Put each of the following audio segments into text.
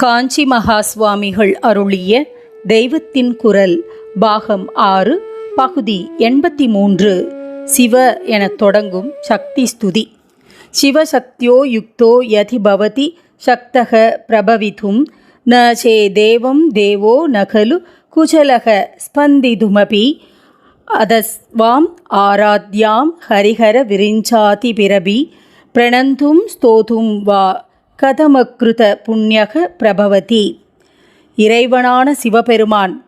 காஞ்சி மகா சுவாமிகள் அருளிய தெய்வத்தின் குரல் பாகம் ஆறு பகுதி எண்பத்தி மூன்று சிவ என தொடங்கும் சக்தி ஸ்துதி. சிவசக்தியோ யுக்தோ யதி பவதி சக்தக பிரபவிதும் ந சே தேவம் தேவோ நகலு குஜலக ஸ்பந்திதுமபி அதஸ்வாம் ஆராத்யாம் ஹரிஹர விரிஞ்சாதி பிரபி பிரணந்தும் ஸ்தோதும் வா கதமக்ருத புண்ணியக பிரபவதி. இறைவனான சிவபெருமான்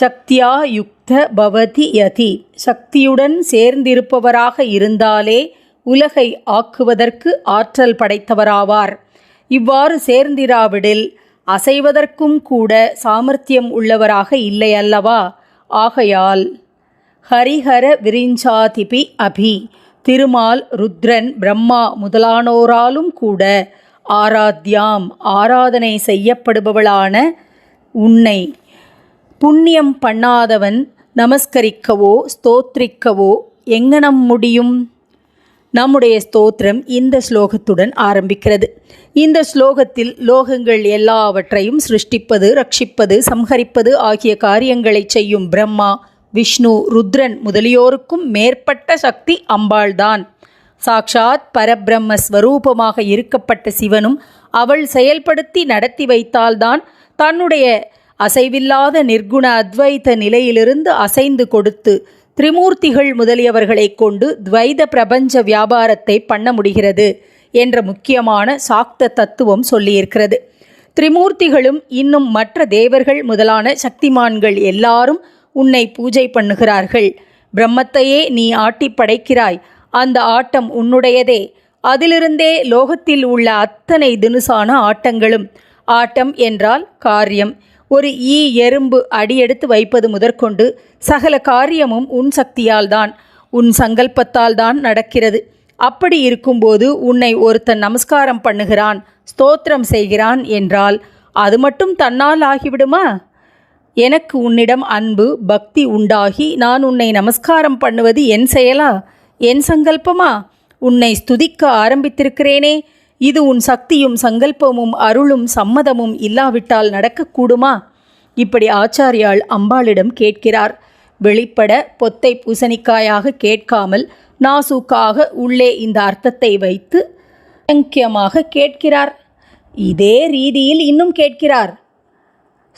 சக்தியா யுக்த பவதி யதி. சக்தியுடன் சேர்ந்திருப்பவராக இருந்தாலே உலகை ஆக்குவதற்கு ஆற்றல் படைத்தவராவார். இவ்வாறு சேர்ந்திராவிடில் அசைவதற்கும் கூட சாமர்த்தியம் உள்ளவராக இல்லை அல்லவா? ஆகையால் ஹரிஹர விரிஞ்சாதிபி அபி. திருமால் ருத்ரன் பிரம்மா முதலானோராலும் கூட ஆராத்யாம் ஆராதனை செய்யப்படுபவளான உன்னை. புண்ணியம் பண்ணாதவன் நமஸ்கரிக்கவோ ஸ்தோத்ரிக்கவோ எங்கனம் முடியும்? நம்முடைய ஸ்தோத்திரம் இந்த ஸ்லோகத்துடன் ஆரம்பிக்கிறது. இந்த ஸ்லோகத்தில் லோகங்கள் எல்லாவற்றையும் சிருஷ்டிப்பது ரட்சிப்பது சம்ஹரிப்பது ஆகிய காரியங்களை செய்யும் பிரம்மா விஷ்ணு ருத்ரன் முதலியோருக்கும் மேற்பட்ட சக்தி அம்பாள்தான். சாக்ஷாத் பரபிரம்ம ஸ்வரூபமாக இருக்கப்பட்ட சிவனும் அவள் செயல்படுத்தி நடத்தி வைத்தால்தான் தன்னுடைய அசைவில்லாத நிர்குண அத்வைத நிலையிலிருந்து அசைந்து கொடுத்து திரிமூர்த்திகள் முதலியவர்களை கொண்டு துவைத பிரபஞ்ச வியாபாரத்தை பண்ண முடிகிறது என்ற முக்கியமான சாக்த தத்துவம் சொல்லியிருக்கிறது. திரிமூர்த்திகளும் இன்னும் மற்ற தேவர்கள் முதலான சக்திமான்கள் எல்லாரும் உன்னை பூஜை பண்ணுகிறார்கள். பிரம்மத்தையே நீ ஆட்டி படைக்கிறாய் அந்த ஆட்டம் உன்னுடையதே. அதிலிருந்தே லோகத்தில் உள்ள அத்தனை தினுசான ஆட்டங்களும் ஆட்டம் என்றால் காரியம். ஒரு ஈ எறும்பு அடியெடுத்து வைப்பது முதற்கொண்டு சகல காரியமும் உன் சக்தியால்தான் உன் சங்கல்பத்தால் தான் நடக்கிறது. அப்படி இருக்கும்போது உன்னை ஒருத்தன் நமஸ்காரம் பண்ணுகிறான் ஸ்தோத்திரம் செய்கிறான் என்றால் அது மட்டும் தன்னால் ஆகிவிடுமா? எனக்கு உன்னிடம் அன்பு பக்தி உண்டாகி நான் உன்னை நமஸ்காரம் பண்ணுவது என் செயலா? என் சங்கல்பமா? உன்னை ஸ்துதிக்க ஆரம்பித்திருக்கிறேனே. இது உன் சக்தியும் சங்கல்பமும் அருளும் சம்மதமும் இல்லாவிட்டால் நடக்கக்கூடுமா? இப்படி ஆச்சாரியாள் அம்பாளிடம் கேட்கிறார். வெளிப்பட பொத்தை பூசணிக்காயாக கேட்காமல் நாசூக்காக உள்ளே இந்த அர்த்தத்தை வைத்து சங்கியமாக கேட்கிறார். இதே ரீதியில் இன்னும் கேட்கிறார்.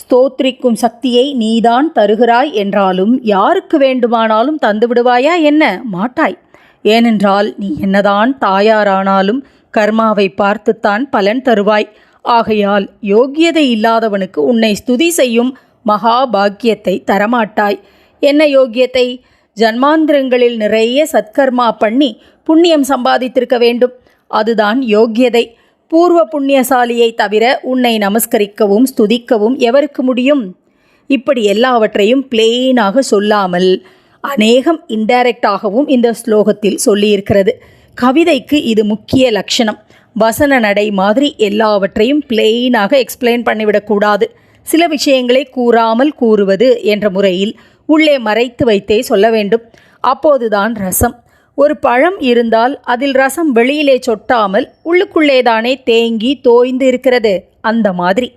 ஸ்தோத்ரிக்கும் சக்தியை நீதான் தருகிறாய் என்றாலும் யாருக்கு வேண்டுமானாலும் தந்துவிடுவாயா என்ன? மாட்டாய். ஏனென்றால் நீ என்னதான் தாயாரானாலும் கர்மாவை பார்த்துத்தான் பலன் தருவாய். ஆகையால் யோக்கியதை இல்லாதவனுக்கு உன்னை ஸ்துதி செய்யும் மகா பாக்கியத்தை தரமாட்டாய். என்ன யோக்கியத்தை? ஜன்மாந்திரங்களில் நிறைய சத்கர்மா பண்ணி புண்ணியம் சம்பாதித்திருக்க வேண்டும். அதுதான் யோக்கியதை. பூர்வ புண்ணியசாலியை தவிர உன்னை நமஸ்கரிக்கவும் ஸ்துதிக்கவும் எவருக்கு முடியும்? இப்படி எல்லாவற்றையும் பிளெயினாக சொல்லாமல் அநேகம் இன்டைரக்டாகவும் இந்த ஸ்லோகத்தில் சொல்லியிருக்கிறது. கவிதைக்கு இது முக்கிய லட்சணம். வசன நடை மாதிரி எல்லாவற்றையும் பிளெயினாக எக்ஸ்பிளைன் பண்ணிவிடக்கூடாது சில விஷயங்களை கூறாமல் கூறுவது என்ற முறையில் உள்ளே மறைத்து வைத்தே சொல்ல வேண்டும். அப்போதுதான் ரசம். ஒரு பழம் இருந்தால் அதில் ரசம் வெளியிலே சொட்டாமல் உள்ளுக்குள்ளேதானே தேங்கி தோய்ந்து இருக்கிறது. அந்த மாதிரி.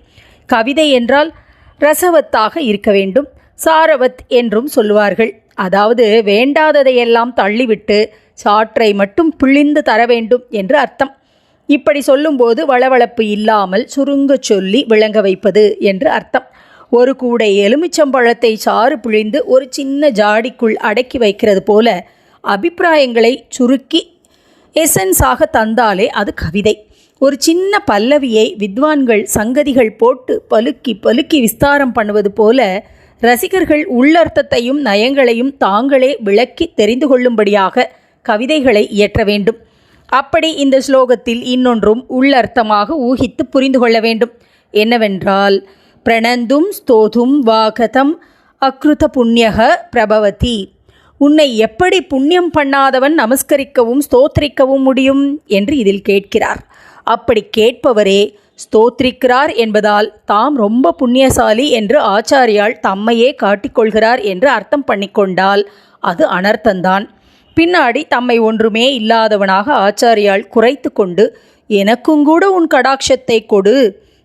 கவிதை என்றால் ரசவத்தாக இருக்க வேண்டும். சாரவத் என்றும் சொல்லுவார்கள். அதாவது வேண்டாததையெல்லாம் தள்ளிவிட்டு சாற்றை மட்டும் பிழிந்து தர வேண்டும் என்று அர்த்தம். இப்படி சொல்லும்போது வளவளப்பு இல்லாமல் சுருங்கச் சொல்லி விளங்க வைப்பது என்று அர்த்தம். ஒரு கூடை எலுமிச்சம்பழத்தை சாறு பிழிந்து ஒரு சின்ன ஜாடிக்குள் அடக்கி வைக்கிறது போல அபிப்பிராயங்களை சுருக்கி எசன்ஸாக தந்தாலே அது கவிதை. ஒரு சின்ன பல்லவியை வித்வான்கள் சங்கதிகள் போட்டு பலுக்கி பலுக்கி விஸ்தாரம் பண்ணுவது போல ரசிகர்கள் உள்ளர்த்தத்தையும் நயங்களையும் தாங்களே விளக்கி தெரிந்து கொள்ளும்படியாக கவிதைகளை இயற்ற வேண்டும். அப்படி இந்த ஸ்லோகத்தில் இன்னொன்றும் உள்ளர்த்தமாக ஊகித்து புரிந்து கொள்ள வேண்டும். என்னவென்றால் பிரணந்தும் ஸ்தோதும் வாகதம் அக்ருத புண்ணியக பிரபவதி. உன்னை எப்படி புண்ணியம் பண்ணாதவன் நமஸ்கரிக்கவும் ஸ்தோத்திரிக்கவும் முடியும்? என்று இதில் கேட்கிறார். அப்படி கேட்பவரே ஸ்தோத்திரிக்கிறார் என்பதால் தாம் ரொம்ப புண்ணியசாலி என்று ஆச்சாரியால் தம்மையே காட்டிக்கொள்கிறார் என்று அர்த்தம் பண்ணிக்கொண்டால் அது அனர்த்தந்தான். பின்னாடி தம்மை ஒன்றுமே இல்லாதவனாக ஆச்சாரியால் குறைத்து கொண்டு எனக்குங்கூட உன் கடாட்சத்தை கொடு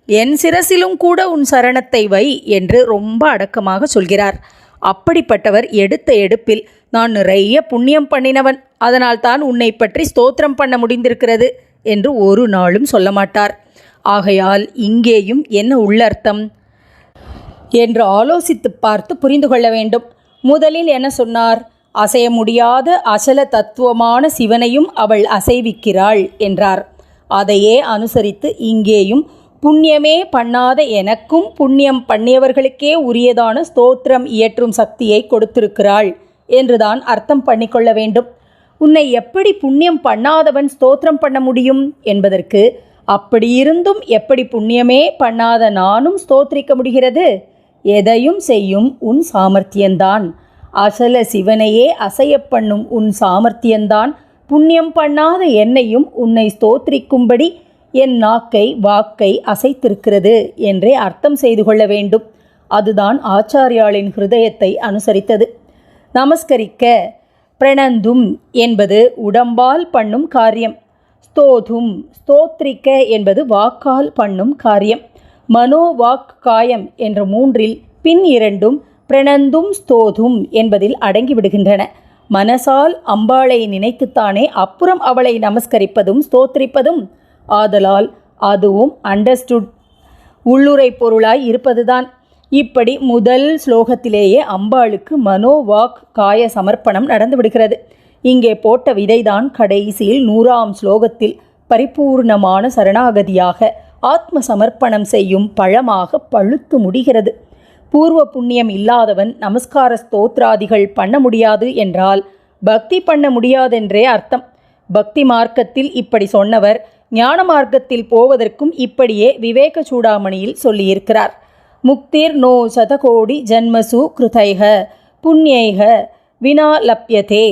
என் சிரசிலும் கூட உன் சரணத்தை வை என்று ரொம்ப அடக்கமாக சொல்கிறார். அப்படிப்பட்டவர் எடுத்த எடுப்பில் நான் நிறைய புண்ணியம் பண்ணினவன் அதனால் தான் உன்னை பற்றி ஸ்தோத்திரம் பண்ண முடிந்திருக்கிறது என்று ஒரு நாளும் சொல்ல மாட்டார். ஆகையால் இங்கேயும் என்ன உள்ளர்த்தம்? என்று ஆலோசித்து பார்த்து புரிந்து கொள்ள வேண்டும். முதலில் என்ன சொன்னார்? அசைய முடியாத அசல தத்துவமான சிவனையும் அவள் அசைவிக்கிறாள் என்றார். அதையே அனுசரித்து இங்கேயும் புண்ணியமே பண்ணாத எனக்கும் புண்ணியம் பண்ணியவர்களுக்கே உரியதான ஸ்தோத்திரம் இயற்றும் சக்தியை கொடுத்திருக்கிறாள் என்றுதான் அர்த்தம் பண்ணிக்கொள்ள வேண்டும். உன்னை எப்படி புண்ணியம் பண்ணாதவன் ஸ்தோத்திரம் பண்ண முடியும்? என்பதற்கு அப்படியிருந்தும் எப்படி புண்ணியமே பண்ணாத நானும் ஸ்தோத்திரிக்க முடிகிறது? எதையும் செய்யும் உன் சாமர்த்தியந்தான். அசல சிவனையே அசையப் பண்ணும் உன் சாமர்த்தியந்தான். புண்ணியம் பண்ணாத என்னையும் உன்னை ஸ்தோத்திரிக்கும்படி என் நாக்கை வாக்கை அசைத்திருக்கிறது என்றே அர்த்தம் செய்து கொள்ள வேண்டும். அதுதான் ஆச்சாரியாளின் ஹிருதயத்தை அனுசரித்தது. நமஸ்கரிக்க பிரணந்தும் என்பது உடம்பால் பண்ணும் காரியம். ஸ்தோதும் ஸ்தோத்ரிக்க என்பது வாக்கால் பண்ணும் காரியம். மனோ வாக் காயம் என்ற மூன்றில் பின் இரண்டும் பிரணந்தும் ஸ்தோதும் என்பதில் அடங்கிவிடுகின்றன. மனசால் அம்பாளை நினைத்துத்தானே அப்புறம் அவளை நமஸ்கரிப்பதும் ஸ்தோத்திரிப்பதும்? ஆதலால் அதுவும் அண்டர்ஸ்டுட் உள்ளுரை பொருளாய் இருப்பதுதான். இப்படி முதல் ஸ்லோகத்திலேயே அம்பாளுக்கு மனோ வாக் காய சமர்ப்பணம் நடந்து விடுகிறது இங்கே போட்ட விதைதான் கடைசியில் நூறாம் ஸ்லோகத்தில் பரிபூர்ணமான சரணாகதியாக ஆத்ம சமர்ப்பணம் செய்யும் பழமாக பழுத்து முடிகிறது. பூர்வ புண்ணியம் இல்லாதவன் நமஸ்கார ஸ்தோத்ராதிகள் பண்ண முடியாது என்றால் பக்தி பண்ண முடியாதென்றே அர்த்தம். பக்தி மார்க்கத்தில் இப்படி சொன்னவர் ஞான மார்க்கத்தில் போவதற்கும் இப்படியே விவேக சூடாமணியில் சொல்லியிருக்கிறார். முக்திர் நோ சதகோடி ஜன்மசு கிருதைக புண்ணியைக வினா லப்யதே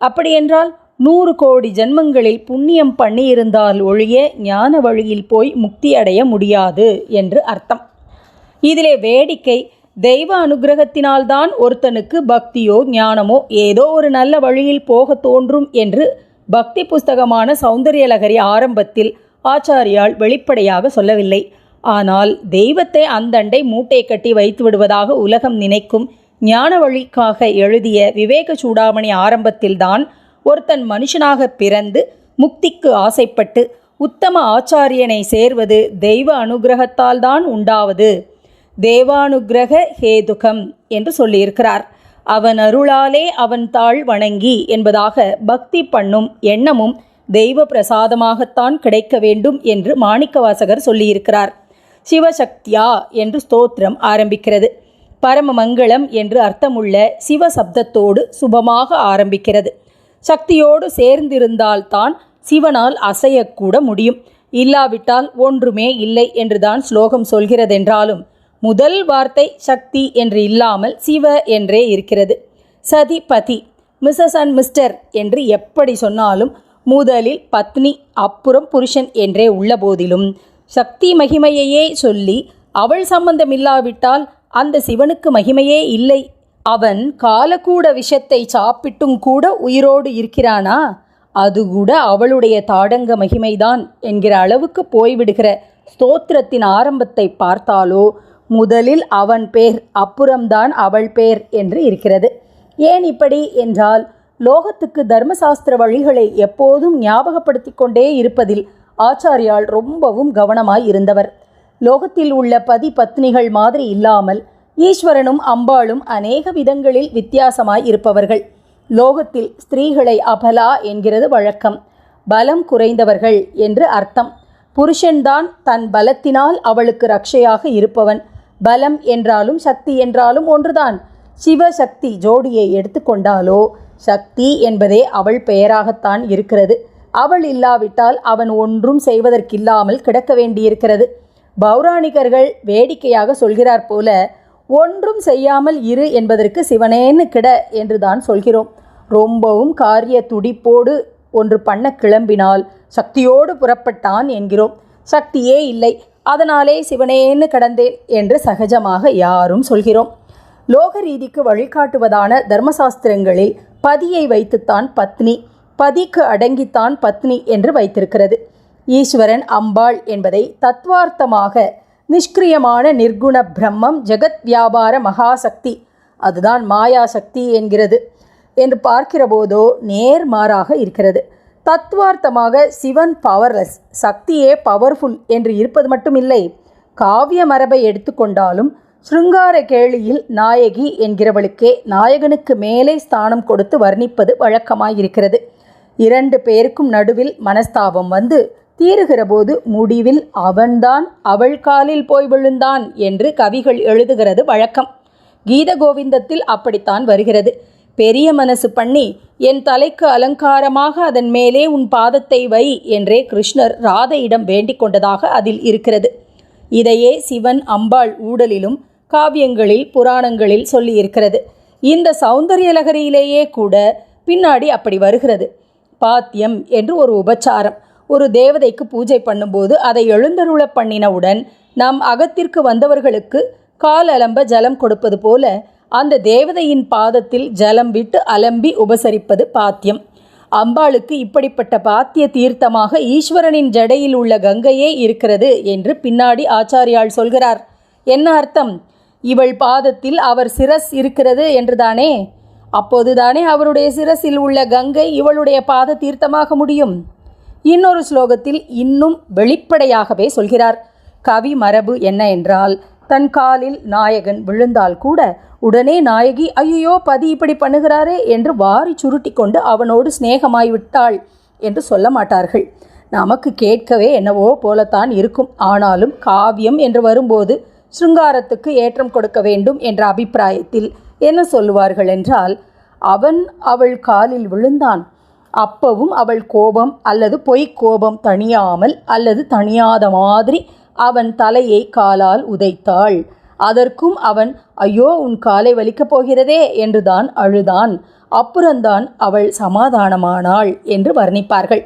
அப்படியென்றால் நூறு கோடி ஜென்மங்களில் புண்ணியம் பண்ணியிருந்தால் ஒழிய ஞான வழியில் போய் முக்தி அடைய முடியாது என்று அர்த்தம். இதிலே வேடிக்கை தெய்வ அனுகிரகத்தினால்தான் ஒருத்தனுக்கு பக்தியோ ஞானமோ ஏதோ ஒரு நல்ல வழியில் போக தோன்றும் என்று பக்தி புஸ்தகமான சௌந்தரியலகரி ஆரம்பத்தில் ஆச்சாரியால் வெளிப்படையாக சொல்லவில்லை. ஆனால் தெய்வத்தை அந்தண்டை மூட்டை கட்டி வைத்து விடுவதாக உலகம் நினைக்கும் ஞான வழிக்காக எழுதிய விவேக சூடாமணி ஆரம்பத்தில்தான் ஒருத்தன் மனுஷனாக பிறந்து முக்திக்கு ஆசைப்பட்டு உத்தம ஆச்சாரியனை சேர்வது தெய்வ அனுகிரகத்தால் தான் உண்டாவது. தேவானுகிரக ஹேதுகம் என்று சொல்லியிருக்கிறார். அவன் அருளாலே அவன் தாழ் வணங்கி என்பதாக பக்தி பண்ணும் எண்ணமும் தெய்வ பிரசாதமாகத்தான் கிடைக்க வேண்டும் என்று மாணிக்கவாசகர் சொல்லியிருக்கிறார். சிவசக்தியா என்று ஸ்தோத்திரம் ஆரம்பிக்கிறது. பரமமங்களம் என்று அர்த்தமுள்ள சிவ சப்தத்தோடு சுபமாக ஆரம்பிக்கிறது. சக்தியோடு சேர்ந்திருந்தால்தான் சிவனால் அசையக்கூட முடியும். இல்லாவிட்டால் ஒன்றுமே இல்லை என்றுதான் ஸ்லோகம் சொல்கிறதென்றாலும் முதல் வார்த்தை சக்தி என்று இல்லாமல் சிவ என்றே இருக்கிறது. சதி பதி மிஸ்ஸஸ் அண்ட் மிஸ்டர் என்று எப்படி சொன்னாலும் முதலில் பத்னி அப்புறம் புருஷன் என்றே உள்ள போதிலும் சக்தி மகிமையையே சொல்லி அவள் சம்பந்தமில்லாவிட்டால் அந்த சிவனுக்கு மகிமையே இல்லை. அவன் காலக்கூட விஷத்தை சாப்பிட்டும் கூட உயிரோடு இருக்கிறானா? அது கூட அவளுடைய தாடங்க மகிமைதான் என்கிற அளவுக்கு போய்விடுகிற ஸ்தோத்திரத்தின் ஆரம்பத்தை பார்த்தாலோ முதலில் அவன் பேர் அப்புறம்தான் அவள் பேர் என்று இருக்கிறது. ஏன் இப்படி என்றால் லோகத்துக்கு தர்மசாஸ்திர வழிகளை எப்போதும் ஞாபகப்படுத்தி கொண்டே இருப்பதில் ஆச்சாரியால் ரொம்பவும் கவனமாய் இருந்தவர். லோகத்தில் உள்ள பதி பத்னிகள் மாதிரி இல்லாமல் ஈஸ்வரனும் அம்பாளும் அநேக விதங்களில் வித்தியாசமாய் இருப்பவர்கள். லோகத்தில் ஸ்திரீகளை அபலா என்கிறது வழக்கம். பலம் குறைந்தவர்கள் என்று அர்த்தம். புருஷன்தான் தன் பலத்தினால் அவளுக்கு ரக்ஷையாக இருப்பவன். பலம் என்றாலும் சக்தி என்றாலும் ஒன்றுதான். சிவசக்தி ஜோடியை எடுத்துக்கொண்டாலோ சக்தி என்பதே அவள் பெயராகத்தான் இருக்கிறது. அவள் இல்லாவிட்டால் அவன் ஒன்றும் செய்வதற்கில்லாமல் கிடக்க வேண்டியிருக்கிறது. பௌராணிகர்கள் வேடிக்கையாக சொல்கிறார் போல ஒன்றும் செய்யாமல் இரு என்பதற்கு சிவனேன்னு கிட என்று தான் சொல்கிறோம். ரொம்பவும் காரிய துடிப்போடு ஒன்று பண்ண கிளம்பினால் சக்தியோடு புறப்பட்டான் என்கிறோம். சக்தியே இல்லை அதனாலே சிவனேன்னு கடந்தேன் என்று சகஜமாக யாரும் சொல்கிறோம். லோக ரீதிக்கு வழிகாட்டுவதான தர்மசாஸ்திரங்களில் பதியை வைத்துத்தான் பத்னி பதிக்கு அடங்கித்தான் பத்னி என்று வைத்திருக்கிறது. ஈஸ்வரன் அம்பாள் என்பதை தத்வார்த்தமாக நிஷ்கிரியமான நிர்குண பிரம்மம் ஜெகத் வியாபார மகாசக்தி அதுதான் மாயாசக்தி என்கிறது என்று பார்க்கிறபோதோ நேர்மாறாக இருக்கிறது. தத்துவார்த்தமாக சிவன் பவர்லெஸ் சக்தியே பவர்ஃபுல் என்று இருப்பது மட்டுமில்லை. காவிய மரபை எடுத்துக்கொண்டாலும் ஸ்ருங்கார கேளியில் நாயகி என்கிறவளுக்கே நாயகனுக்கு மேலே ஸ்தானம் கொடுத்து வர்ணிப்பது வழக்கமாயிருக்கிறது. இரண்டு பேருக்கும் நடுவில் மனஸ்தாபம் வந்து தீருகிறபோது முடிவில் அவன்தான் அவள் காலில் போய் விழுந்தான் என்று கவிகள் எழுதுகிறது வழக்கம். கீத கோவிந்தத்தில் அப்படித்தான் வருகிறது. பெரிய மனசு பண்ணி என் தலைக்கு அலங்காரமாக அதன் மேலே உன் பாதத்தை வை என்றே கிருஷ்ணர் ராதையிடம் வேண்டிக் கொண்டதாக அதில் இருக்கிறது. இதையே சிவன் அம்பாள் ஊடலிலும் காவியங்களில் புராணங்களில் சொல்லியிருக்கிறது. இந்த சௌந்தரிய லகரியிலேயே கூட பின்னாடி அப்படி வருகிறது. பாத்தியம் என்று ஒரு உபச்சாரம். ஒரு தேவதைக்கு பூஜை பண்ணும்போது அதை எழுந்தருள பண்ணினவுடன் நாம் அகத்திற்கு வந்தவர்களுக்கு கால் அலம்ப ஜலம் கொடுப்பது போல அந்த தேவதையின் பாதத்தில் ஜலம் விட்டு அலம்பி உபசரிப்பது பாத்தியம். அம்பாளுக்கு இப்படிப்பட்ட பாத்திய தீர்த்தமாக ஈஸ்வரனின் ஜடையில் உள்ள கங்கையே இருக்கிறது என்று பின்னாடி ஆச்சாரியால் சொல்கிறார். என்ன அர்த்தம்? இவள் பாதத்தில் அவர் சிரஸ் இருக்கிறது என்றுதானே? அப்போதுதானே அவருடைய சிரசில் உள்ள கங்கை இவளுடைய பாத தீர்த்தமாக முடியும். இன்னொரு ஸ்லோகத்தில் இன்னும் வெளிப்படையாகவே சொல்கிறார். கவி மரபு என்ன என்றால் தன் காலில் நாயகன் விழுந்தால் கூட உடனே நாயகி ஐயோ பதி இப்படி பண்ணுகிறாரே என்று வாரி சுருட்டி கொண்டு அவனோடு சிநேகமாய் விட்டாள் என்று சொல்ல மாட்டார்கள். நமக்கு கேட்கவே என்னவோ போலத்தான் இருக்கும். ஆனாலும் காவியம் என்று வரும்போது சிருங்காரத்துக்கு ஏற்றம் கொடுக்க வேண்டும் என்ற அபிப்பிராயத்தில் என்ன சொல்லுவார்கள் என்றால் அவன் அவள் காலில் விழுந்தான். அப்பவும் அவள் கோபம் அல்லது பொய்க் கோபம் தணியாமல் அல்லது தணியாத மாதிரி அவன் தலையை காலால் உதைத்தாள். அதற்கும் அவன் ஐயோ உன் காலை வலிக்கப் போகிறதே என்றுதான் அழுதான். அப்புறம்தான் அவள் சமாதானமானாள் என்று வர்ணிப்பார்கள்.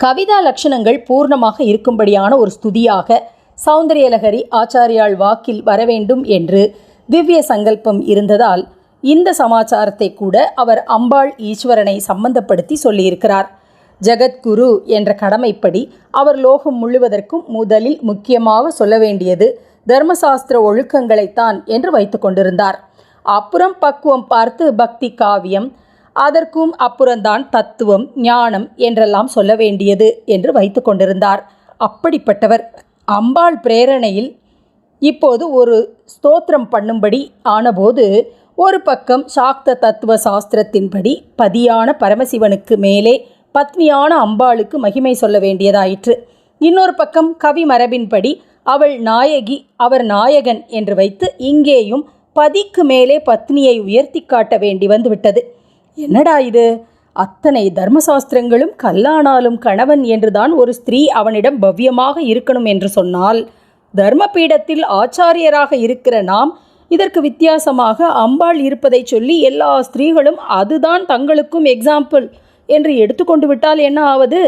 கவிதா லட்சணங்கள் பூர்ணமாக இருக்கும்படியான ஒரு ஸ்துதியாக சௌந்தரியலகரி ஆச்சாரியாள் வாக்கில் வரவேண்டும் என்று திவ்ய சங்கல்பம் இருந்ததால் இந்த சமாச்சாரத்தை கூட அவர் அம்பாள் ஈஸ்வரனை சம்பந்தப்படுத்தி சொல்லியிருக்கிறார். ஜெகத்குரு என்ற கடமைப்படி அவர் லோகம் முழுவதற்கும் முதலில் முக்கியமாக சொல்ல வேண்டியது தர்மசாஸ்திர ஒழுக்கங்களைத்தான் என்று வைத்து கொண்டிருந்தார். அப்புறம் பக்குவம் பார்த்து பக்தி காவியம் அதற்கும் அப்புறம்தான் தத்துவம் ஞானம் என்றெல்லாம் சொல்ல வேண்டியது என்று வைத்து கொண்டிருந்தார். அப்படிப்பட்டவர். அம்பாள் பிரேரணையில் இப்போது ஒரு ஸ்தோத்திரம் பண்ணும்படி ஆனபோது ஒரு பக்கம் சாக்த தத்துவ சாஸ்திரத்தின்படி பதியான பரமசிவனுக்கு மேலே பத்னியான அம்பாளுக்கு மகிமை சொல்ல வேண்டியதாயிற்று. இன்னொரு பக்கம் கவி மரபின்படி அவள் நாயகி அவர் நாயகன் என்று வைத்து இங்கேயும் பதிக்கு மேலே பத்னியை உயர்த்தி காட்ட வேண்டி வந்துவிட்டது. என்னடா இது? அத்தனை தர்மசாஸ்திரங்களும் கல்லானாலும் கணவன் என்றுதான் ஒரு ஸ்திரீ அவனிடம் பவ்யமாக இருக்கணும் என்று சொன்னால் தர்மபீடத்தில் ஆச்சாரியராக இருக்கிற நாம் இதற்கு வித்தியாசமாக அம்பாள் இருப்பதை சொல்லி எல்லா ஸ்திரீகளும் அதுதான் தங்களுக்கும் எக்ஸாம்பிள் என்று எடுத்துக்கொண்டு விட்டால் என்ன ஆவது?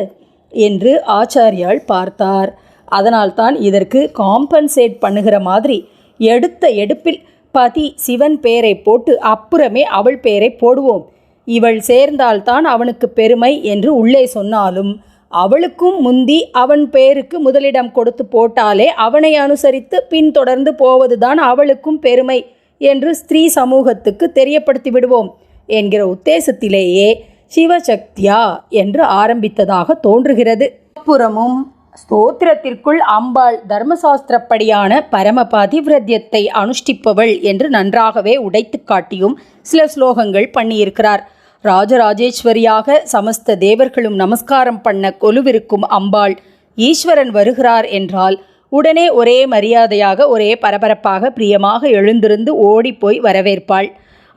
என்று ஆச்சாரியால் பார்த்தார். அதனால்தான் இதற்கு காம்பன்சேட் பண்ணுகிற மாதிரி எடுத்த எடுப்பில் பதி சிவன் பெயரை போட்டு அப்புறமே அவள் பெயரை போடுவோம். இவள் சேர்ந்தால்தான் அவனுக்கு பெருமை என்று உள்ளே சொன்னாலும் அவளுக்கும் முந்தி அவன் பெயருக்கு முதலிடம் கொடுத்து போட்டாலே அவனை அனுசரித்து பின்தொடர்ந்து போவதுதான் அவளுக்கும் பெருமை என்று ஸ்திரீ சமூகத்துக்கு தெரியப்படுத்தி விடுவோம் என்கிற உத்தேசத்திலேயே சிவசக்தியா என்று ஆரம்பித்ததாக தோன்றுகிறது. அப்புறமும் ஸ்தோத்திரத்திற்குள் அம்பாள் தர்மசாஸ்திரப்படியான பரம விரத்தியத்தை அனுஷ்டிப்பவள் என்று நன்றாகவே உடைத்து காட்டியும் சில ஸ்லோகங்கள் பண்ணியிருக்கிறார். ராஜராஜேஸ்வரியாக சமஸ்த தேவர்களும் நமஸ்காரம் பண்ண கொலுவிருக்கும் அம்பாள் ஈஸ்வரன் வருகிறார் என்றால் உடனே ஒரே மரியாதையாக ஒரே பரபரப்பாக பிரியமாக எழுந்திருந்து ஓடிப்போய் வரவேற்பாள்.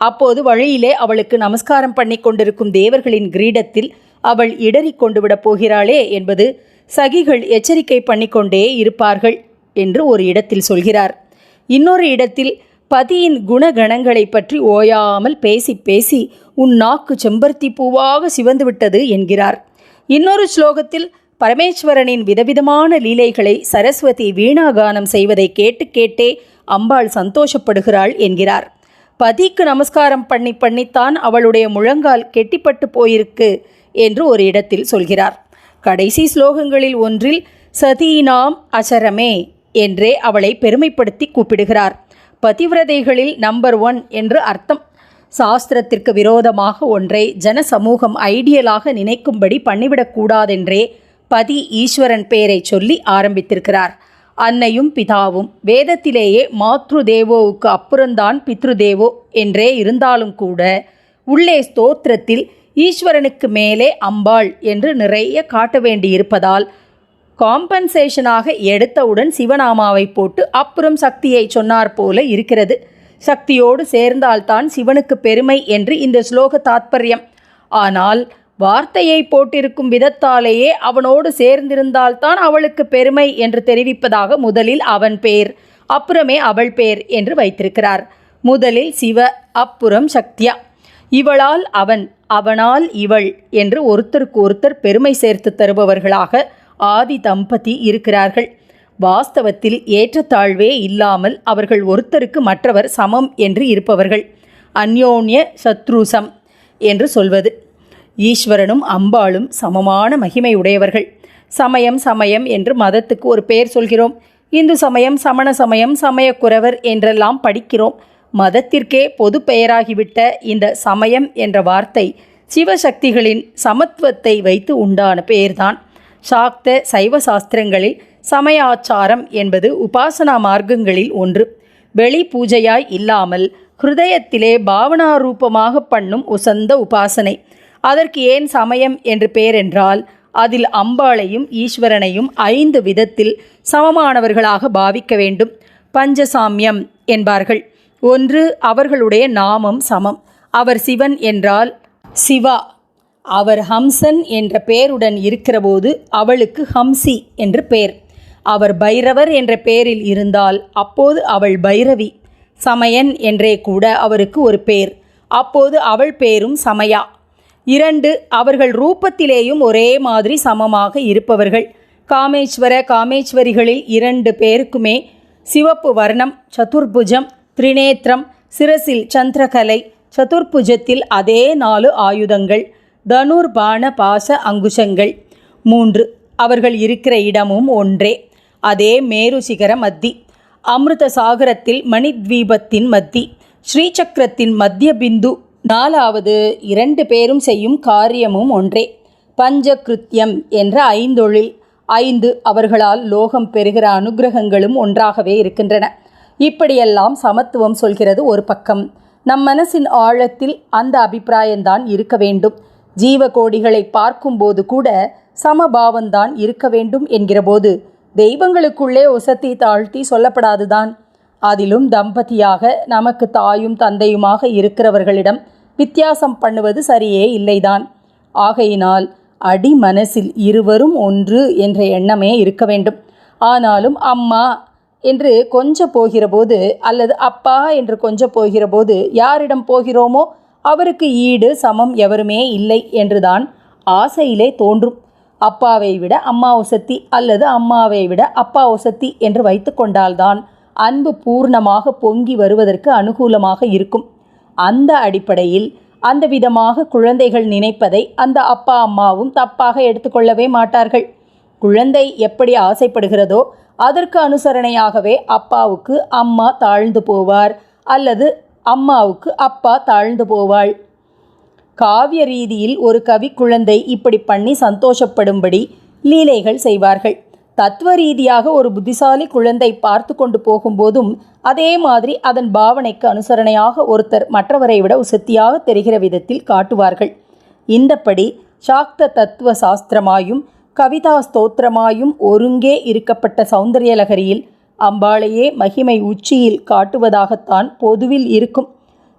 அப்போது வழியிலே அவளுக்கு நமஸ்காரம் பண்ணி கொண்டிருக்கும் தேவர்களின் கிரீடத்தில் அவள் இடறிக் கொண்டு விடப் போகிறாளே என்பது சகிகள் எச்சரிக்கை பண்ணிக்கொண்டே இருப்பார்கள் என்று ஒரு இடத்தில் சொல்கிறார். இன்னொரு இடத்தில் பதியின் குணகணங்களை பற்றி ஓயாமல் பேசி பேசி உன் நாக்கு செம்பருத்தி பூவாக சிவந்து விட்டது என்கிறார். இன்னொரு ஸ்லோகத்தில் பரமேஸ்வரனின் விதவிதமான லீலைகளை சரஸ்வதி வீணாகானம் செய்வதை கேட்டு கேட்டே அம்பாள் சந்தோஷப்படுகிறாள் என்கிறார். பதிக்கு நமஸ்காரம் பண்ணி பண்ணித்தான் அவளுடைய முழங்கால் கெட்டிப்பட்டு போயிருக்கு என்று ஒரு இடத்தில் சொல்கிறார். கடைசி ஸ்லோகங்களில் ஒன்றில் சதீனாம் அசரமே என்றே அவளை பெருமைப்படுத்தி கூப்பிடுகிறார். பதிவிரதைகளில் நம்பர் ஒன் என்று அர்த்தம். சாஸ்திரத்திற்கு விரோதமாக ஒன்றை ஜன சமூகம் ஐடியலாக நினைக்கும்படி பண்ணிவிடக்கூடாதென்றே பதி ஈஸ்வரன் பெயரை சொல்லி ஆரம்பித்திருக்கிறார். அன்னையும் பிதாவும் வேதத்திலேயே மாத்ரு தேவோவுக்கு அப்புறம்தான் பித்ருதேவோ என்றே இருந்தாலும் கூட உள்ளே ஸ்தோத்திரத்தில் ஈஸ்வரனுக்கு மேலே அம்பாள் என்று நிறைய காட்ட வேண்டியிருப்பதால் காம்பன்சேஷனாக எடுத்தவுடன் சிவநாமாவை போட்டு அப்புறம் சக்தியை சொன்னார் போல இருக்கிறது. சக்தியோடு சேர்ந்தால்தான் சிவனுக்கு பெருமை என்று இந்த ஸ்லோக தாத்பரியம். ஆனால் வார்த்தையை போட்டிருக்கும் விதத்தாலேயே அவனோடு சேர்ந்திருந்தால்தான் அவளுக்கு பெருமை என்று தெரிவிப்பதாக முதலில் அவன் பேர் அப்புறமே அவள் பேர் என்று வைத்திருக்கிறார். முதலில் சிவ அப்புறம் சக்தியா. இவளால் அவன் அவனால் இவள் என்று ஒருத்தருக்கு ஒருத்தர் பெருமை சேர்த்து தருபவர்களாக ஆதி தம்பதி இருக்கிறார்கள். வாஸ்தவத்தில் ஏற்றத்தாழ்வே இல்லாமல் அவர்கள் ஒருத்தருக்கு மற்றவர் சமம் என்று இருப்பவர்கள். அந்யோன்ய சத்ருசம் என்று சொல்வது. ஈஸ்வரனும் அம்பாளும் சமமான மகிமை உடையவர்கள் சமயம் சமயம் என்று மதத்துக்கு ஒரு பெயர் சொல்கிறோம். இந்து சமயம் சமண சமயம் சமயக்குறவர் என்றெல்லாம் படிக்கிறோம். மதத்திற்கே பொது பெயராகிவிட்ட இந்த சமயம் என்ற வார்த்தை சிவசக்திகளின் சமத்துவத்தை வைத்து உண்டான பெயர்தான். சாக்த சைவ சாஸ்திரங்களில் சமயாச்சாரம் என்பது உபாசனா மார்க்கங்களில் ஒன்று. வெளி பூஜையாய் இல்லாமல் ஹிருதயத்திலே பாவனாரூபமாக பண்ணும் உசந்த உபாசனை. அதற்கு ஏன் சமயம் என்று பெயரென்றால் அதில் அம்பாளையும் ஈஸ்வரனையும் ஐந்து விதத்தில் சமமானவர்களாக பாவிக்க வேண்டும். பஞ்சசாமியம் என்பார்கள். ஒன்று அவர்களுடைய நாமம் சமம். அவர் சிவன் என்றால் சிவா. அவர் ஹம்சன் என்ற பெயருடன் இருக்கிறபோது அவளுக்கு ஹம்சி என்று பெயர் அவர் பைரவர் என்ற பெயரில் இருந்தால் அப்போது அவள் பைரவி சமயன் என்றே கூட அவருக்கு ஒரு பெயர் அப்போது அவள் பேரும் சமயா. இரண்டு அவர்கள் ரூபத்திலேயும் ஒரே மாதிரி சமமாக இருப்பவர்கள். காமேஸ்வர காமேஸ்வரிகளில் இரண்டு பேருக்குமே சிவப்பு வர்ணம் சதுர்புஜம் திரிநேத்திரம் சிரசில் சந்திரகலை சதுர்புஜத்தில் அதே நாலு ஆயுதங்கள். தனுர் பாண பாச அங்குஷங்கள். மூன்று அவர்கள் இருக்கிற இடமும் ஒன்றே. அதே மேரு சிகர மத்தி. அமிர்த சாகரத்தில் மணித்வீபத்தின் மத்தி. ஸ்ரீசக்கரத்தின் மத்திய பிந்து நாலாவது இரண்டு பேரும் செய்யும் காரியமும் ஒன்றே. பஞ்சகிருத்தியம் என்ற ஐந்தொழில். ஐந்து அவர்களால் லோகம் பெறுகிற அனுகிரகங்களும் ஒன்றாகவே இருக்கின்றன. இப்படியெல்லாம் சமத்துவம் சொல்கிறது ஒரு பக்கம். நம் மனசின் ஆழத்தில் அந்த அபிப்பிராயம்தான் இருக்க வேண்டும். ஜீவகோடிகளை பார்க்கும்போது கூட சமபாவம்தான் இருக்க வேண்டும் என்கிறபோது தெய்வங்களுக்குள்ளே உசத்தி தாழ்த்தி சொல்லப்படாதுதான். அதிலும் தம்பதியாக நமக்கு தாயும் தந்தையுமாக இருக்கிறவர்களிடம் வித்தியாசம் பண்ணுவது சரியே இல்லைதான். ஆகையினால் அடி மனசில் இருவரும் ஒன்று என்ற எண்ணமே இருக்க வேண்டும். ஆனாலும் அம்மா என்று கொஞ்சம் போகிறபோது அல்லது அப்பா என்று கொஞ்சம் போகிறபோது யாரிடம் போகிறோமோ அவருக்கு ஈடு சமம் எவருமே இல்லை என்றுதான் ஆசையிலே தோன்றும். அப்பாவை விட அம்மா ஒசத்தி அல்லது அம்மாவை விட அப்பா ஒசத்தி என்று வைத்து கொண்டால்தான் அன்பு பூர்ணமாக பொங்கி வருவதற்கு அனுகூலமாக இருக்கும். அந்த அடிப்படையில் அந்த விதமாக குழந்தைகள் நினைப்பதை அந்த அப்பா அம்மாவும் தப்பாக எடுத்துக்கொள்ளவே மாட்டார்கள். குழந்தை எப்படி ஆசைப்படுகிறதோ அதற்கு அனுசரணையாகவே அப்பாவுக்கு அம்மா தாழ்ந்து போவார் அல்லது அம்மாவுக்கு அப்பா தாழ்ந்து போவாள். காவிய ரீதியில் ஒரு கவி குழந்தை இப்படி பண்ணி சந்தோஷப்படும்படி லீலைகள் செய்வார்கள். தத்துவ ரீதியாக ஒரு புத்திசாலி குழந்தை பார்த்து கொண்டு போகும்போதும் அதே மாதிரி அதன் பாவனைக்கு அனுசரணையாக ஒருத்தர் மற்றவரை விட உசத்தியாக தெரிகிற விதத்தில் காட்டுவார்கள். இந்தப்படி சாக்த தத்துவ சாஸ்திரமாயும் கவிதா ஸ்தோத்திரமாயும் ஒருங்கே இருக்கப்பட்ட சௌந்தரியலகரியில் அம்பாளையே மகிமை உச்சியில் காட்டுவதாகத்தான் பொதுவில் இருக்கும்.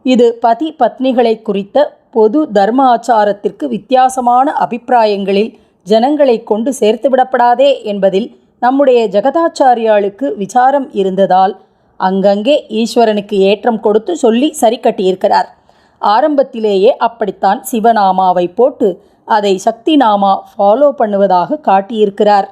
இது பதி பத்னிகளை குறித்த பொது தர்ம ஆச்சாரத்திற்கு வித்தியாசமான அபிப்பிராயங்களில் ஜனங்களை கொண்டு சேர்த்துவிடப்படாதே என்பதில் நம்முடைய ஜெகதாச்சாரியாளுக்கு விசாரம் இருந்ததால் அங்கங்கே ஈஸ்வரனுக்கு ஏற்றம் கொடுத்து சொல்லி சரி கட்டியிருக்கிறார். ஆரம்பத்திலேயே அப்படித்தான் சிவநாமாவை போட்டு அதை சக்தி நாமா ஃபாலோ பண்ணுவதாக காட்டியிருக்கிறார்.